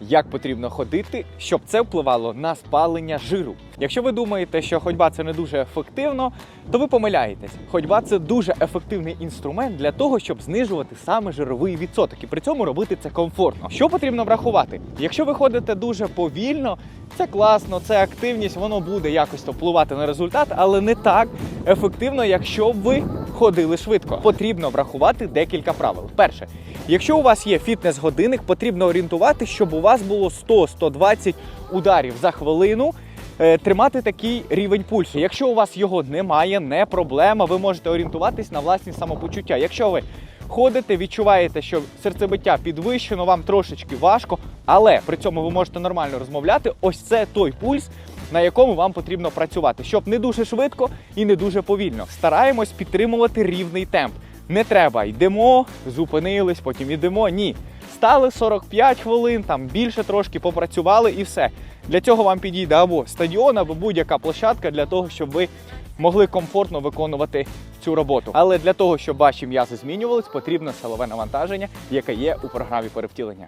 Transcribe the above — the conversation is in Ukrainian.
як потрібно ходити, щоб це впливало на спалення жиру. Якщо ви думаєте, що ходьба це не дуже ефективно, то ви помиляєтесь. Ходьба це дуже ефективний інструмент для того, щоб знижувати саме жировий відсоток і при цьому робити це комфортно. Що потрібно врахувати? Якщо ви ходите дуже повільно, це класно, це активність, воно буде якось впливати на результат, але не так ефективно, якщо ви ходили швидко. Потрібно врахувати декілька правил. Перше, якщо у вас є фітнес-годинник, потрібно орієнтувати, щоб у вас було 100-120 ударів за хвилину. е, Тримати такий рівень пульсу. Якщо у вас його немає, не проблема. Ви можете орієнтуватись на власні самопочуття. Якщо ви ходите, відчуваєте, що серцебиття підвищено, вам трошечки важко, але при цьому ви можете нормально розмовляти. Ось це той пульс, на якому вам потрібно працювати, щоб не дуже швидко і не дуже повільно. Стараємось підтримувати рівний темп. Не треба, йдемо, зупинились, потім йдемо. Ні. Стали 45 хвилин, там більше трошки попрацювали і все. Для цього вам підійде або стадіон, або будь-яка площадка для того, щоб ви могли комфортно виконувати цю роботу. Але для того, щоб ваші м'язи змінювались, потрібно силове навантаження, яке є у програмі перевтілення.